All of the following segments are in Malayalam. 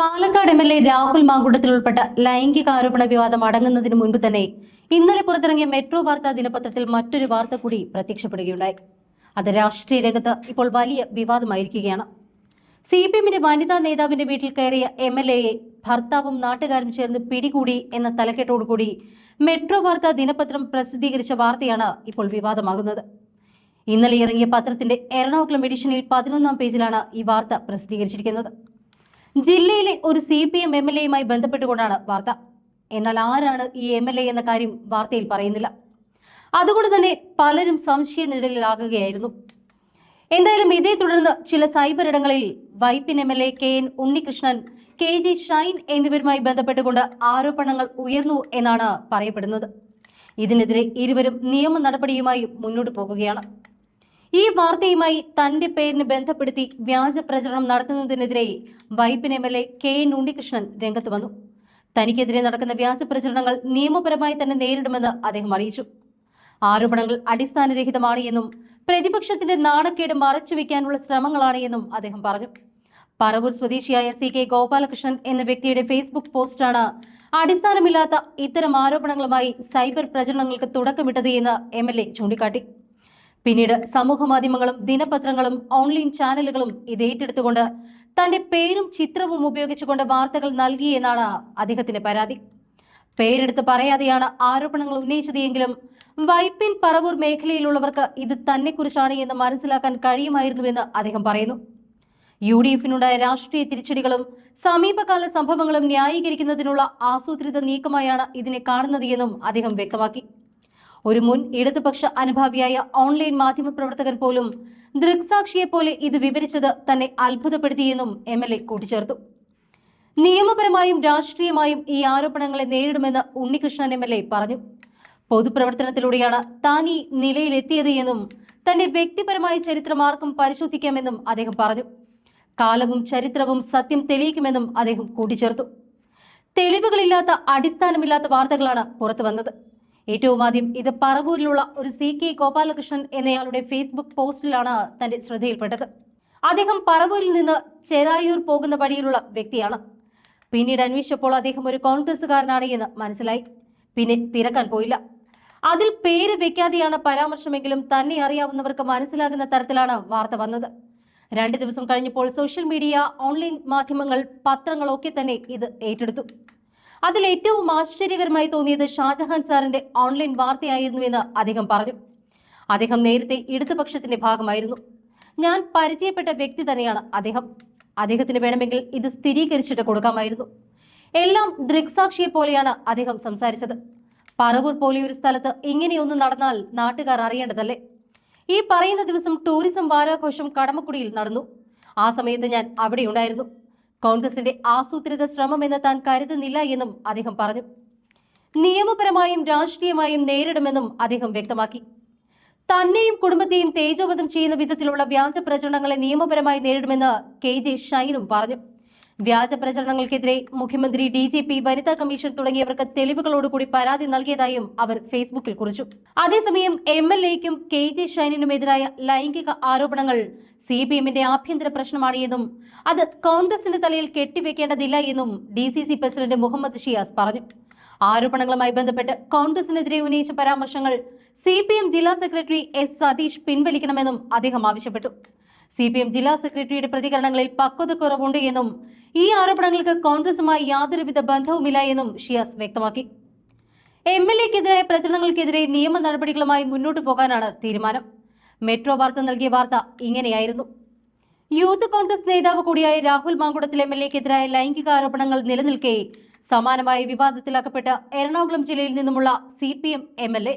Palakkad M L A Rahul Mamkootathil ഉൾപ്പെട്ട ലൈംഗികാരോപണ വിവാദം അടങ്ങുന്നതിന് മുൻപ് തന്നെ ഇന്നലെ പുറത്തിറങ്ങിയ മെട്രോ വാർത്താ ദിനപത്രത്തിൽ മറ്റൊരു വാർത്ത കൂടി പ്രത്യക്ഷപ്പെടുകയുണ്ടായി. അത് രാഷ്ട്രീയ രംഗത്ത് ഇപ്പോൾ വലിയ വിവാദമായിരിക്കുകയാണ്. സി പി എമ്മിന്റെ വനിതാ നേതാവിന്റെ വീട്ടിൽ കയറിയ എം എൽ എയെ ഭർത്താവും നാട്ടുകാരും ചേർന്ന് പിടികൂടി എന്ന തലക്കെട്ടോടുകൂടി മെട്രോ വാർത്താ ദിനപത്രം പ്രസിദ്ധീകരിച്ച വാർത്തയാണ് ഇപ്പോൾ വിവാദമാകുന്നത്. ഇന്നലെ ഇറങ്ങിയ പത്രത്തിന്റെ എറണാകുളം എഡിഷനിൽ പതിനൊന്നാം പേജിലാണ് ഈ വാർത്ത പ്രസിദ്ധീകരിച്ചിരിക്കുന്നത്. ജില്ലയിലെ ഒരു C P M M L എയുമായി ബന്ധപ്പെട്ടുകൊണ്ടാണ് വാർത്ത. എന്നാൽ ആരാണ് ഈ എം എൽ എ എന്ന കാര്യം വാർത്തയിൽ പറയുന്നില്ല. അതുകൊണ്ട് തന്നെ പലരും സംശയ നിഴലിലാകുകയായിരുന്നു. എന്തായാലും ഇതേ തുടർന്ന് ചില സൈബർ ഇടങ്ങളിൽ Vypin M L A K N Unnikrishnan K G Shine എന്നിവരുമായി ബന്ധപ്പെട്ടുകൊണ്ട് ആരോപണങ്ങൾ ഉയർന്നു എന്നാണ് പറയപ്പെടുന്നത്. ഇതിനെതിരെ ഇരുവരും നിയമ നടപടിയുമായി മുന്നോട്ട് പോകുകയാണ്. ഈ വാർത്തയുമായി തന്റെ പേരിന് ബന്ധപ്പെടുത്തി വ്യാജ പ്രചരണം നടത്തുന്നതിനെതിരെ Vypin M L A K N Unnikrishnan രംഗത്ത് വന്നു. തനിക്കെതിരെ നടക്കുന്ന വ്യാജ പ്രചരണങ്ങൾ നിയമപരമായി തന്നെ നേരിടുമെന്ന് അദ്ദേഹം അറിയിച്ചു. ആരോപണങ്ങൾ അടിസ്ഥാനരഹിതമാണ് എന്നും പ്രതിപക്ഷത്തിന്റെ നാണക്കേട് മറച്ചുവെക്കാനുള്ള ശ്രമങ്ങളാണ് എന്നും അദ്ദേഹം പറഞ്ഞു. പറവൂർ സ്വദേശിയായ സി കെ ഗോപാലകൃഷ്ണൻ എന്ന വ്യക്തിയുടെ ഫേസ്ബുക്ക് പോസ്റ്റാണ് അടിസ്ഥാനമില്ലാത്ത ഇത്തരം ആരോപണങ്ങളുമായി സൈബർ പ്രചരണങ്ങൾക്ക് തുടക്കമിട്ടത് എന്ന് എം എൽ എ ചൂണ്ടിക്കാട്ടി. പിന്നീട് സമൂഹ മാധ്യമങ്ങളും ദിനപത്രങ്ങളും ഓൺലൈൻ ചാനലുകളും ഇത് ഏറ്റെടുത്തുകൊണ്ട് തന്റെ പേരും ചിത്രവും ഉപയോഗിച്ചുകൊണ്ട് വാർത്തകൾ നൽകിയെന്നാണ് അദ്ദേഹത്തിന്റെ പരാതി. പേരെടുത്ത് പറയാതെയാണ് ആരോപണങ്ങൾ ഉന്നയിച്ചതെങ്കിലും വൈപ്പിൻ പറവൂർ മേഖലയിലുള്ളവർക്ക് ഇത് തന്നെക്കുറിച്ചാണ് എന്ന് മനസ്സിലാക്കാൻ കഴിയുമായിരുന്നുവെന്ന് അദ്ദേഹം പറയുന്നു. യു ഡി എഫിനുണ്ടായ രാഷ്ട്രീയ തിരിച്ചടികളും സമീപകാല സംഭവങ്ങളും ന്യായീകരിക്കുന്നതിനുള്ള ആസൂത്രിത നീക്കമായാണ് ഇതിനെ കാണുന്നത് എന്നും അദ്ദേഹം വ്യക്തമാക്കി. ഒരു മുൻ ഇടതുപക്ഷ അനുഭാവിയായ ഓൺലൈൻ മാധ്യമ പ്രവർത്തകൻ പോലും ദൃക്സാക്ഷിയെ പോലെ ഇത് വിവരിച്ചത് തന്നെ അത്ഭുതപ്പെടുത്തിയെന്നും എം എൽ എ കൂട്ടിച്ചേർത്തു. നിയമപരമായും രാഷ്ട്രീയമായും ഈ ആരോപണങ്ങളെ നേരിടുമെന്ന് ഉണ്ണികൃഷ്ണൻ എം എൽ എ പറഞ്ഞു. പൊതുപ്രവർത്തനത്തിലൂടെയാണ് താൻ ഈ നിലയിലെത്തിയത് എന്നും തന്റെ വ്യക്തിപരമായ ചരിത്രമാർക്കും പരിശോധിക്കാമെന്നും അദ്ദേഹം പറഞ്ഞു. കാലവും ചരിത്രവും സത്യം തെളിയിക്കുമെന്നും അദ്ദേഹം കൂട്ടിച്ചേർത്തു. തെളിവുകളില്ലാത്ത അടിസ്ഥാനമില്ലാത്ത വാർത്തകളാണ് പുറത്തു വന്നത് ഏറ്റവും ആദ്യം ഇത് പറവൂരിലുള്ള ഒരു സി കെ ഗോപാലകൃഷ്ണൻ എന്നയാളുടെ ഫേസ്ബുക്ക് പോസ്റ്റിലാണ് തന്റെ ശ്രദ്ധയിൽപ്പെട്ടത്. അദ്ദേഹം പറവൂരിൽ നിന്ന് ചെറായൂർ പോകുന്ന വഴിയിലുള്ള വ്യക്തിയാണ്. പിന്നീട് അന്വേഷിച്ചപ്പോൾ അദ്ദേഹം ഒരു കോൺഗ്രസ്സുകാരനാണ് എന്ന് മനസ്സിലായി. പിന്നെ തിരക്കാൻ പോയില്ല. അതിൽ പേര് വെക്കാതെയാണ് പരാമർശമെങ്കിലും തന്നെ അറിയാവുന്നവർക്ക് മനസ്സിലാകുന്ന തരത്തിലാണ് വാർത്ത വന്നത്. രണ്ട് ദിവസം കഴിഞ്ഞപ്പോൾ സോഷ്യൽ മീഡിയ ഓൺലൈൻ മാധ്യമങ്ങൾ പത്രങ്ങളൊക്കെ തന്നെ ഇത് ഏറ്റെടുത്തു. അതിൽ ഏറ്റവും ആശ്ചര്യകരമായി തോന്നിയത് ഷാജഹാൻ സാറിന്റെ ഓൺലൈൻ വാർത്തയായിരുന്നു എന്ന് അദ്ദേഹം പറഞ്ഞു. അദ്ദേഹം നേരത്തെ ഇടതുപക്ഷത്തിന്റെ ഭാഗമായിരുന്നു. ഞാൻ പരിചയപ്പെട്ട വ്യക്തി തന്നെയാണ് അദ്ദേഹം. അദ്ദേഹത്തിന് വേണമെങ്കിൽ ഇത് സ്ഥിരീകരിച്ചിട്ട് കൊടുക്കാമായിരുന്നു. എല്ലാം ദൃക്സാക്ഷിയെ പോലെയാണ് അദ്ദേഹം സംസാരിച്ചത്. പറവൂർ പോലെ ഒരു സ്ഥലത്ത് ഇങ്ങനെയൊന്നും നടന്നാൽ നാട്ടുകാർ അറിയേണ്ടതല്ലേ? ഈ പറയുന്ന ദിവസം ടൂറിസം വാരാഘോഷം കടമക്കുടിയിൽ നടന്നു. ആ സമയത്ത് ഞാൻ അവിടെ ഉണ്ടായിരുന്നു. കോൺഗ്രസിന്റെ ആസൂത്രിത ശ്രമമെന്ന് താൻ കരുതുന്നില്ല എന്നും അദ്ദേഹം പറഞ്ഞു. നിയമപരമായും രാഷ്ട്രീയമായും നേരിടുമെന്നും അദ്ദേഹം വ്യക്തമാക്കി. തന്നെയും കുടുംബത്തെയും തേജോവധം ചെയ്യുന്ന വിധത്തിലുള്ള വ്യാജ പ്രചരണങ്ങളെ നിയമപരമായി നേരിടുമെന്ന് കെ ജെ ഷൈനും പറഞ്ഞു. വ്യാജ പ്രചരണങ്ങൾക്കെതിരെ മുഖ്യമന്ത്രി ഡി ജി പി വനിതാ കമ്മീഷൻ തുടങ്ങിയവർക്ക് തെളിവുകളോടുകൂടി പരാതി നൽകിയതായും അവർ ഫേസ്ബുക്കിൽ കുറിച്ചു. അതേസമയം എം എൽ എക്കും കെ ജെ ഷൈനിനുമെതിരായ ലൈംഗിക ആരോപണങ്ങൾ സി പി എമ്മിന്റെ ആഭ്യന്തര പ്രശ്നമാണ് എന്നും അത് കോൺഗ്രസിന്റെ തലയിൽ കെട്ടിവെക്കേണ്ടതില്ല എന്നും D C C president Muhammad Shiyas പറഞ്ഞു. ആരോപണങ്ങളുമായി ബന്ധപ്പെട്ട് കോൺഗ്രസിനെതിരെ ഉന്നയിച്ച പരാമർശങ്ങൾ സി പി എം ജില്ലാ സെക്രട്ടറി എസ് സതീഷ് പിൻവലിക്കണമെന്നും അദ്ദേഹം ആവശ്യപ്പെട്ടു. സി പി എം ജില്ലാ സെക്രട്ടറിയുടെ പ്രതികരണങ്ങളിൽ പക്വതക്കുറവുണ്ട് എന്നും ഈ ആരോപണങ്ങൾക്ക് കോൺഗ്രസുമായി യാതൊരുവിധ ബന്ധവുമില്ല എന്നും ഷിയാസ് വ്യക്തമാക്കി. എം എൽ എക്കെതിരായ പ്രചരണങ്ങൾക്കെതിരെ നിയമ നടപടികളുമായി മുന്നോട്ടു പോകാനാണ് തീരുമാനം. മെട്രോ വാർത്ത നൽകിയ വാർത്ത ഇങ്ങനെയായിരുന്നു. യൂത്ത് കോൺഗ്രസ് നേതാവ് കൂടിയായ രാഹുൽ മാങ്കുടത്തിൽ എം എൽ എക്കെതിരായ ലൈംഗിക ആരോപണങ്ങൾ നിലനിൽക്കെ സമാനമായ വിവാദത്തിലാക്കപ്പെട്ട എറണാകുളം ജില്ലയിൽ നിന്നുമുള്ള C P M M L A.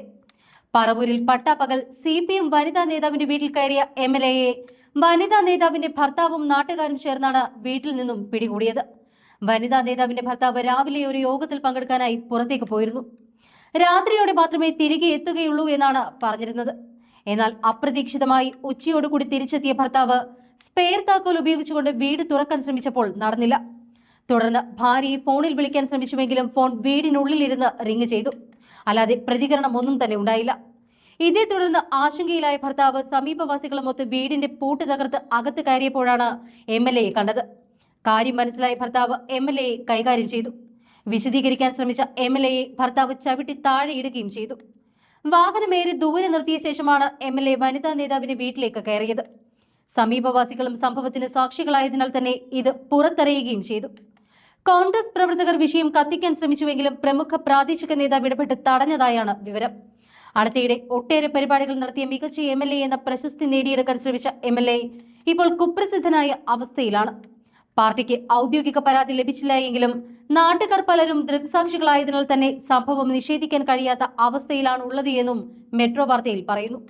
പറവൂരിൽ പട്ടാപ്പകൽ സി പി എം വനിതാ നേതാവിന്റെ വീട്ടിൽ കയറിയ എം എൽ എയെ വനിതാ നേതാവിന്റെ ഭർത്താവും നാട്ടുകാരും ചേർന്നാണ് വീട്ടിൽ നിന്നും പിടികൂടിയത്. വനിതാ നേതാവിന്റെ ഭർത്താവ് രാവിലെ ഒരു യോഗത്തിൽ പങ്കെടുക്കാനായി പുറത്തേക്ക് പോയിരുന്നു. രാത്രിയോടെ മാത്രമേ തിരികെ എത്തുകയുള്ളൂ എന്നാണ് പറഞ്ഞിരുന്നത്. എന്നാൽ അപ്രതീക്ഷിതമായി ഉച്ചയോടുകൂടി തിരിച്ചെത്തിയ ഭർത്താവ് സ്പെയർ താക്കോൽ ഉപയോഗിച്ചുകൊണ്ട് വീട് തുറക്കാൻ ശ്രമിച്ചപ്പോൾ നടന്നില്ല. തുടർന്ന് ഭാര്യയെ ഫോണിൽ വിളിക്കാൻ ശ്രമിച്ചുവെങ്കിലും ഫോൺ വീടിനുള്ളിലിരുന്ന് റിങ് ചെയ്തു. അല്ലാതെ പ്രതികരണമൊന്നും തന്നെ ഉണ്ടായില്ല. ഇതേ തുടർന്ന് ആശങ്കയിലായ ഭർത്താവ് സമീപവാസികളുമൊത്ത് വീടിന്റെ പൂട്ട് തകർത്ത് അകത്ത് കയറിയപ്പോഴാണ് എം കണ്ടത്. കാര്യം മനസ്സിലായ ഭർത്താവ് എം കൈകാര്യം ചെയ്തു. വിശദീകരിക്കാൻ ശ്രമിച്ച എം ഭർത്താവ് ചവിട്ടി താഴെയിടുകയും ചെയ്തു. വാഹനമേറി ദൂരെ നിർത്തിയ ശേഷമാണ് എ വനിതാ നേതാവിന്റെ വീട്ടിലേക്ക് കയറിയത്. സമീപവാസികളും സംഭവത്തിന് സാക്ഷികളായതിനാൽ തന്നെ ഇത് പുറത്തറിയുകയും ചെയ്തു. കോൺഗ്രസ് പ്രവർത്തകർ വിഷയം കത്തിക്കാൻ ശ്രമിച്ചുവെങ്കിലും പ്രമുഖ പ്രാദേശിക നേതാവ് ഇടപെട്ട് തടഞ്ഞതായാണ് വിവരം. അടുത്തിടെ ഒട്ടേറെ പരിപാടികൾ നടത്തിയ മികച്ച എം എൽ എ എന്ന പ്രശസ്തി നേടിയെടുക്കാൻ ശ്രമിച്ച എം എൽ എ ഇപ്പോൾ കുപ്രസിദ്ധനായ അവസ്ഥയിലാണ്. പാർട്ടിക്ക് ഔദ്യോഗിക പരാതി ലഭിച്ചില്ല എങ്കിലും നാട്ടുകാർ പലരും ദൃക്സാക്ഷികളായതിനാൽ തന്നെ സംഭവം നിഷേധിക്കാൻ കഴിയാത്ത അവസ്ഥയിലാണ് ഉള്ളത് എന്നും മെട്രോ വാർത്തയിൽ പറയുന്നു.